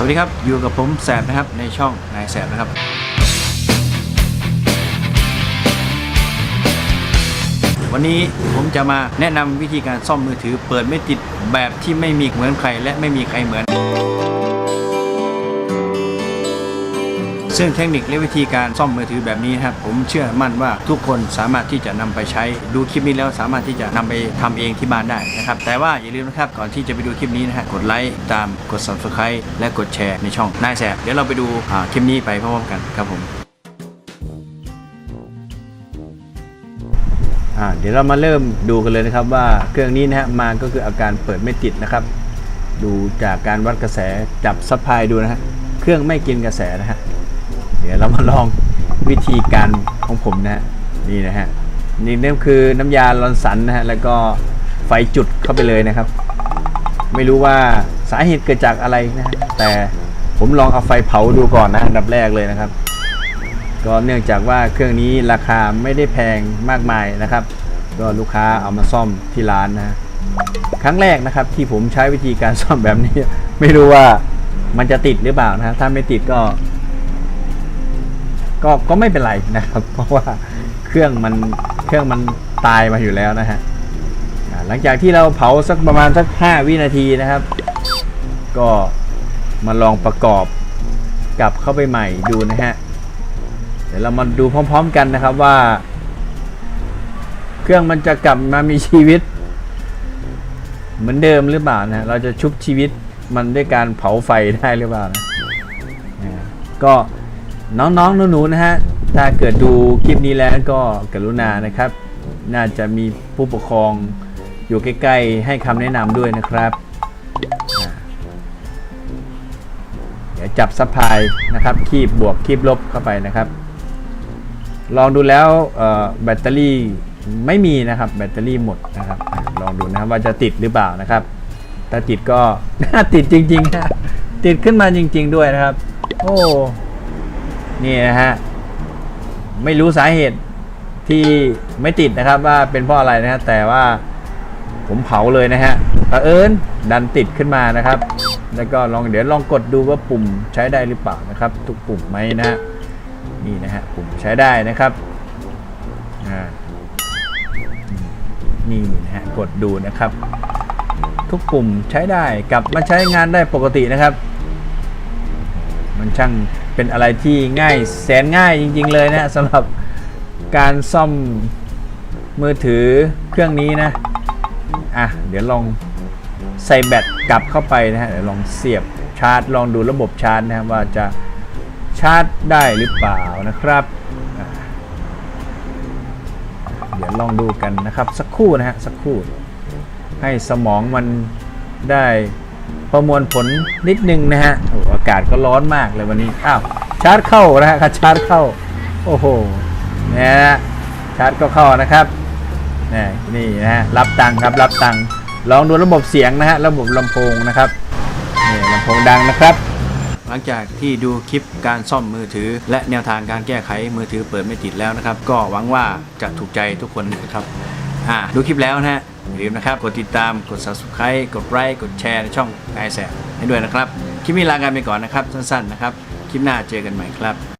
สวัสดีครับอยู่กับผมแสบนะครับในช่องนายแสบนะครับ วันนี้ผมจะมาแนะนำวิธีการซ่อมมือถือ เปิดไม่ติดแบบที่ไม่มีเหมือนใครและไม่มีใครเหมือน ซึ่งเทคนิคและวิธีการซ่อมมือถือแบบนี้ครับผมเชื่อมั่นว่าทุกคนสามารถที่จะนำไปใช้ดูคลิปนี้แล้วสามารถที่จะนำไปทำเองที่บ้านได้นะครับแต่ว่าอย่าลืมนะครับก่อนที่จะไปดูคลิปนี้นะฮะกดไลค์ตามกด subscribe และกดแชร์ในช่องนายแสบเดี๋ยวเราไปดูคลิปนี้ไปพร้อมๆกันครับผมเดี๋ยวเรามาเริ่มดูกันเลยนะครับว่าเครื่องนี้นะฮะมาก็คืออาการเปิดไม่ติดนะครับ ดูจากการวัดกระแสจับซัพพลายดูนะฮะเครื่องไม่กินกระแสนะฮะ ดี๋ยวเรามาลองวิธีการของผมนะฮะนี่นะฮะนี่นั่คือน้ำยาลอนสันนะฮะแล้วก็ไฟจุดเข้าไปเลยนะครับ ไม่รู้ว่าสาเหตุเกิดจากอะไรนะฮะแต่ผมลองเอาไฟเผาดูก่อนนะอันดับแรกเลยนะครับ ก็เนื่องจากว่าเครื่องนี้ราคาไม่ได้แพงมากมายนะครับ ก็ลูกค้าเอามาซ่อมที่ร้านนะครั้งแรกนะครับที่ผมใช้วิธีการซ่อมแบบนี้ ไม่รู้ว่ามันจะติดหรือเปล่านะถ้าไม่ติดก็ ก็ก็ไม่เป็นไรนะครับ เพราะว่าเครื่องมันเครื่องมันตายมาอยู่แล้วนะฮะหลังจากที่เราเผาสักประมาณสัก 5 วินาทีนะครับ ก็มาลองประกอบกลับเข้าไปใหม่ดูนะฮะ เดี๋ยวเรามาดูพร้อม ๆ กันนะครับว่า เครื่องมันจะกลับมามีชีวิต เหมือนเดิมหรือเปล่านะเราจะชุบชีวิตมันด้วยการเผาไฟได้หรือเปล่านะอ่าก็ น้องๆหนูๆนะฮะ ถ้าเกิดดูคลิปนี้แล้วก็กรุณานะครับ น่าจะมีผู้ปกครองอยู่ใกล้ๆให้คำแนะนำด้วยนะครับ เดี๋ยวจับซัพพลายนะครับ คีบบวกคีบลบเข้าไปนะครับ ลองดูแล้วแบตเตอรี่ไม่มีนะครับแบตเตอรี่หมดนะครับ ลองดูนะครับว่าจะติดหรือเปล่านะครับ ถ้าติดก็ติดจริงๆนะติดขึ้นมาจริง ๆ ด้วยนะครับ โอ้ นี่นะฮะ ไม่รู้สาเหตุที่ไม่ติดนะครับว่าเป็นเพราะอะไรนะฮะแต่ว่าผมเผาเลยนะฮะเผอิญดันติดขึ้นมานะครับ แล้วก็ลองเดี๋ยวลองกดดูว่าปุ่มใช้ได้หรือเปล่านะครับ ทุกปุ่มไหมนะฮะนี่นะฮะปุ่มใช้ได้นะครับนี่นะฮะกดดูนะครับ ทุกปุ่มใช้ได้กลับมาใช้งานได้ปกตินะครับ มันช่าง เป็นอะไรที่ง่ายแสนง่ายจริง ๆ เลยนะสำหรับการซ่อมมือถือเครื่องนี้นะ อะ เดี๋ยวลองใส่แบตกลับเข้าไปนะฮะเดี๋ยวลองเสียบชาร์จ ลองดูระบบชาร์จนะครับว่าจะชาร์จได้หรือเปล่านะครับ เดี๋ยวลองดูกันนะครับสักครู่นะฮะสักครู่ ให้สมองมันได้ ประมวลผลนิดนึงนะฮะโอ้อากาศก็ร้อนมากเลยวันนี้ อ้าว ชาร์จเข้านะฮะชาร์จเข้า โอ้โหนี่ยนะชาร์จก็เข้านะครับนี่นี่นะฮะรับตังค์ครับรับตังค์ลองดูระบบเสียงนะฮะระบบลำโพงนะครับนี่ลำโพงดังนะครับ หลังจากที่ดูคลิปการซ่อมมือถือ และแนวทางการแก้ไขมือถือเปิดไม่ติดแล้วนะครับ ก็หวังว่าจะถูกใจทุกคนนะครับ อ่าดูคลิปแล้วนะฮะอย่าลืมนะครับ กดติดตามกด subscribe กดไลค์กดแชร์ในช่องนายแสบให้ด้วยนะครับ คลิปนี้ลากันไปก่อนนะครับ สั้นๆนะครับ คลิปหน้าเจอกันใหม่ครับ